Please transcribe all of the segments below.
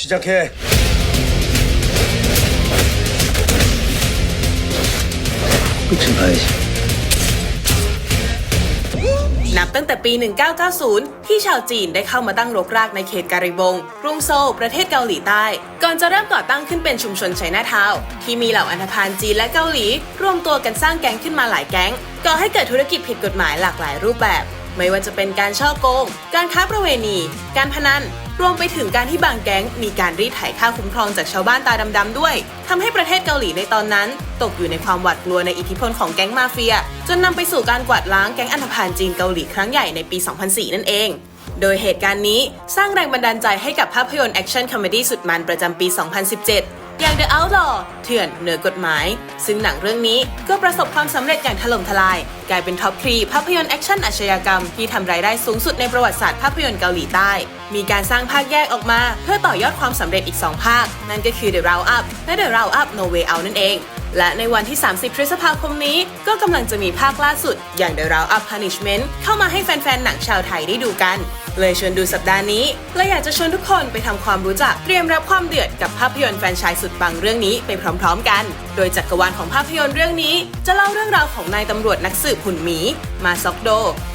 시작해. 끝은 봐야지. นับตั้งแต่ปี 1990 ที่ชาวจีนได้เข้ามาตั้งรกรากในเขตการิบงกรุงโซลประเทศเกาหลีใต้ ก่อนจะเริ่มก่อตั้งขึ้นเป็นชุมชนไชน่าทาวน์ที่มีเหล่าอันธพาลจีนและเกาหลี รวมตัวกันสร้างแก๊งขึ้นมาหลายแก๊ง ก่อให้เกิดธุรกิจผิดกฎหมายหลากหลายรูปแบบ ไม่ว่าจะเป็นการช่อโกง การค้าประเวณี การพนัน รวมไปถึงการที่บางแก๊ง มีการรีดไถค่าคุ้มครองจากชาวบ้านตาดำๆด้วยทำให้ประเทศเกาหลีในตอนนั้น ตกอยู่ในความหวาดกลัวในอิทธิพลของแก๊งมาเฟีย จนนำไปสู่การกวาดล้างแก๊งอันธพาลจีนเกาหลีครั้งใหญ่ในปี 2004 นั่นเองโดยเหตุการณ์นี้สร้างแรงบันดาลใจให้กับภาพยนตร์แอคชั่นคอมเมดี้สุดมันประจำปี 2017 อย่าง The Outlaw เถื่อนเหนือกฎหมาย ซึ่งหนังเรื่องนี้ก็ประสบความสำเร็จอย่างถล่มทลาย กลายเป็นท็อปทรีภาพยนตร์แอคชั่นอาชญากรรมที่ทำรายได้สูงสุดในประวัติศาสตร์ภาพยนตร์เกาหลีใต้ มีการสร้างภาคแยกออกมา เพื่อต่อยอดความสำเร็จอีก 2 ภาค นั่นก็คือ The Round Up และ The Round Up No Way Out นั่นเอง และในวันที่ 30 พฤษภาคมนี้ ก็กำลังจะมีภาคล่าสุด อย่าง The Round Up Punishment เข้ามาให้แฟนๆ หนังชาวไทยได้ดูกัน เลยชวนดูสัปดาห์นี้และอยากจะชวนทุกคนไปทำความรู้จักเตรียมรับความเดือดกับภาพยนตร์แฟนชส์สุดปังเรื่องนี้ไปพร้อมๆ กัน โดยจักรวาลของภาพยนตร์เรื่องนี้ จะเล่าเรื่องราวของนายตำรวจนักสืบหุ่นหมี มาซอกโด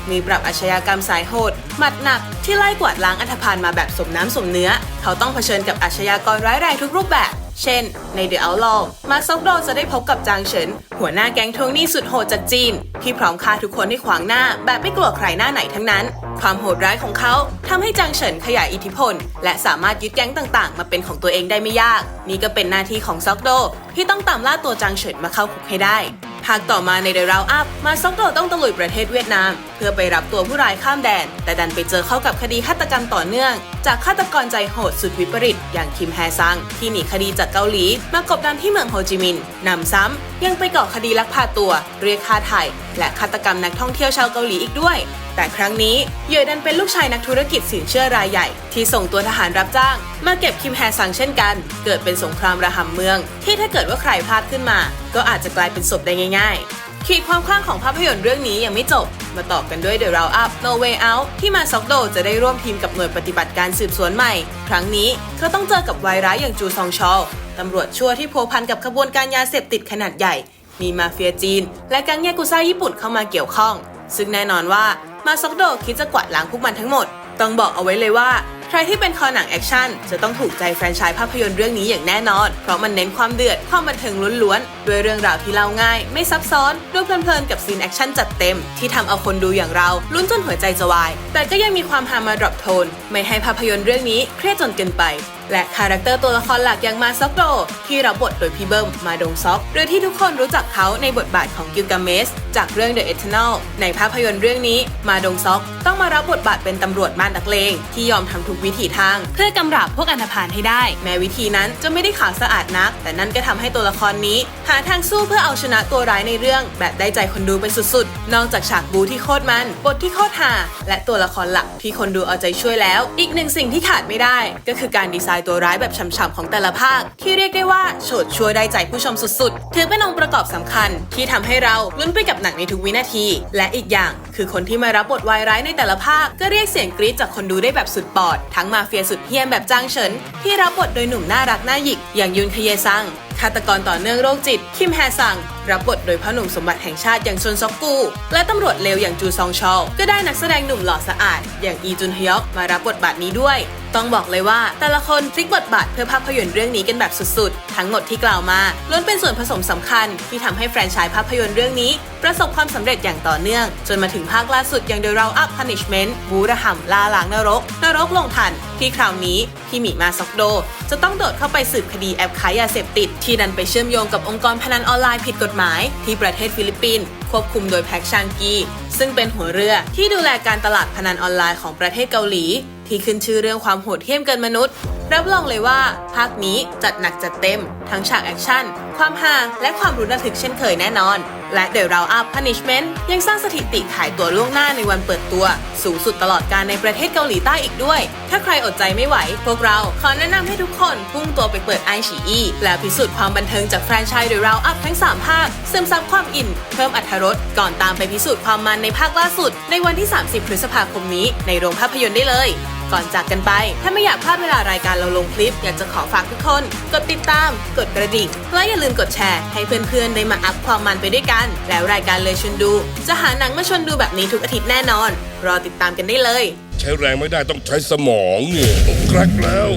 มีปรับอาชญากรรมสายโหดหมัดหนักที่ไล่กวาดล้างอันธพาลมาแบบสมน้ำสมเนื้อ เขาต้องเผชิญกับอาชญากรร้ายแรงทุกรูปแบบ เช่น ใน The Outlaw มาร์คซอกโดจะได้พบกับจางเฉิน หัวหน้าแก๊งทวงหนี้สุดโหดจากจีน ที่พร้อมฆ่าทุกคนให้ขวางหน้า แบบไม่กลัวใครหน้าไหนทั้งนั้น ความโหดร้ายของเขาทำให้จางเฉินขยายอิทธิพล และสามารถยึดแก๊งต่างๆ มาเป็นของตัวเองได้ไม่ยาก นี่ก็เป็นหน้าที่ของซอกโดที่ต้องตามล่าตัวจางเฉินมาเข้าคุกให้ได้ ภาคต่อมาในเดอะราวอัพมาซอกโดต้องตะลุยประเทศเวียดนาม เพื่อไปรับตัวผู้ร้ายข้ามแดน แต่ดันไปเจอเข้ากับคดีฆาตกรรมต่อเนื่อง จากฆาตกรใจโหดสุดวิปริต อย่างคิมแฮซัง ที่หนีคดีจากเกาหลี มากบดานที่เมืองโฮจิมินห์นำซ้ำยังไปก่อคดีลักพาตัว เรียกค่าไถ่และฆาตกรรมนักท่องเที่ยวชาวเกาหลีอีกด้วย แต่ครั้งนี้เหยื่อดันเป็นลูกชายนักธุรกิจสินเชื่อรายใหญ่ ที่ส่งตัวทหารรับจ้าง มาเก็บคิมแฮซังเช่นกัน เกิดเป็นสงครามระหำเมือง ที่ถ้าเกิดว่าใครพลาดขึ้นมา ก็อาจจะกลายเป็นศพได้ง่ายๆ ขีดความคลั่งของภาพยนตร์เรื่องนี้ยังไม่จบ มาต่อกันด้วย The Round Up No Way Out ที่มาซอกโดจะได้ร่วมทีมกับหน่วยปฏิบัติการสืบสวนใหม่ ครั้งนี้เขาต้องเจอกับวายร้ายอย่างจูซองชอลตำรวจชั่วที่พัวพันกับขบวนการยาเสพติดขนาดใหญ่ มีมาเฟียจีน และแก๊งยากุซ่าญี่ปุ่นเข้ามาเกี่ยวข้อง ซึ่งแน่นอนว่ามาซอกโดคิดจะกวาดล้างพวกมันทั้งหมด ต้องบอกเอาไว้เลยว่า ใครที่เป็นคอหนังแอคชั่นจะต้องถูกใจแฟรนไชส์ภาพยนตร์เรื่องนี้อย่างแน่นอน เพราะมันเน้นความเดือด ความบันเทิงล้วนๆ ด้วยเรื่องราวที่เล่าง่าย ไม่ซับซ้อนดูเพลินๆกับซีนแอคชั่นจัดเต็ม ที่ทำเอาคนดูอย่างเราลุ้นจนหัวใจจะวาย แต่ก็ยังมีความฮามาดรอปโทน ไม่ให้ภาพยนตร์เรื่องนี้เครียดจนเกินไปและคาแรคเตอร์ตัวละครหลักอย่างมาซอกโดที่รับบทโดยพี่เบิ้มมาดงซอกหรือที่ทุกคนรู้จักเขาในบทบาทของกิลกาเมสจากเรื่อง The Eternal ในภาพยนตร์เรื่องนี้มาดงซอกต้องมารับบทบาทเป็นตำรวจม่านนักเลง ที่ยอมทำทุกวิถีทาง เพื่อกำราบพวกอันธพาลให้ได้ แม้วิธีนั้นจะไม่ได้ขาวสะอาดนัก แต่นั่นก็ทำให้ตัวละครนี้ หาทางสู้เพื่อเอาชนะตัวร้ายในเรื่อง แบบได้ใจคนดูเป็นสุดๆ นอกจากฉากบูที่โคตรมัน บทที่โคตรฮาและตัวละครหลักที่คนดูเอาใจช่วยแล้ว อีกหนึ่งสิ่งที่ขาดไม่ได้ ก็คือการดีไซน์ตัวร้ายแบบฉ่ำๆของแต่ละภาค ที่เรียกได้ว่าโฉดชัวได้ใจผู้ชมสุดๆ ถือเป็นองค์ประกอบสำคัญ ที่ทำให้เราลุ้นไปกับหนังในทุกวินาที และอีกอย่างคือคนที่มารับบทวายร้ายในแต่ละภาค ก็เรียกเสียงกรี๊ดจากคนดูได้แบบสุดปอด ทั้งมาเฟียสุดเฮี้ยมแบบจางเฉิน ที่รับบทโดยหนุ่มน่ารักน่าหยิกอย่างยุนคเยซังฆาตกรต่อเนื่องโรคจิตคิมแฮซัง รับบทโดยพ่อหนุ่มสมบัติแห่งชาติอย่างชนซอกกู และตำรวจเลวอย่างจูซองชอลก็ได้นักแสดงหนุ่มหล่อสะอาด อย่างอีจุนฮยอกมารับบทบาทนี้ด้วย ต้องบอกเลยว่าแต่ละคนพลิกบทบาทเพื่อภาพยนตร์เรื่องนี้กันแบบสุดๆ ทั้งหมดที่กล่าวมาล้วนเป็นส่วนผสมสำคัญ ที่ทำให้แฟรนไชส์ภาพยนตร์เรื่องนี้ ประสบความสำเร็จอย่างต่อเนื่อง จนมาถึงภาคล่าสุดอย่าง The Round Up Punishment บูระห่ำลาล้างนรก นรกลงทัน ที่คราวนี้พี่หมีมาซอกโด จะต้องโดดเข้าไปสืบคดีแอบขายยาเสพติด ที่ดันไปเชื่อมโยงกับองค์กรพนันออนไลน์ผิดกฎหมายที่ประเทศฟิลิปปินส์ควบคุมโดยแพ็กชางกี ซึ่งเป็นหัวเรือที่ดูแลการตลาดพนันออนไลน์ของประเทศเกาหลี ที่ขึ้นชื่อเรื่องความโหดเหี้ยมเกินมนุษย์ รับรองเลยว่า ภาคนี้จัดหนักจัดเต็ม ทั้งฉากแอคชั่น ความฮาและความรุนระทึกเช่นเคยแน่นอน และ The Round Up Punishment ยังสร้างสถิติขายตัวล่วงหน้าในวันเปิดตัว สูงสุดตลอดการในประเทศเกาหลีใต้อีกด้วย ถ้าใครอดใจไม่ไหว พวกเราขอแนะนำให้ทุกคนพุ่งตัวไปเปิดไอฉีอีแล้วพิสูจน์ความบันเทิงจากแฟรนไชส์ The Round Up ทั้ง 3 ภาคซึมซับความอิน เพิ่มอรรถรสก่อนตามไปพิสูจน์ความมันในภาคล่าสุด ในวันที่ 30 พฤษภาคมนี้ในโรงภาพยนตร์ได้เลยก่อนจากกันไป ถ้าไม่อยากพลาดเวลารายการเราลงคลิป อยากจะขอฝากทุกคน กดติดตาม กดกระดิ่งและอย่าลืมกดแชร์ ให้เพื่อนๆ ได้มาอัพความมันไปด้วยกัน แล้วรายการเลยชวนดู จะหาหนังมาชวนดูแบบนี้ทุกอาทิตย์แน่นอน รอติดตามกันได้เลย ใช้แรงไม่ได้ต้องใช้สมองเนี่ยแกรกแล้ว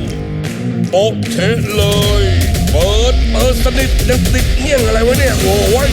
โปกเชะเลย เปิดเปิดสนิทยังติดเงี้ยงอะไรวะเนี่ยโอ้ย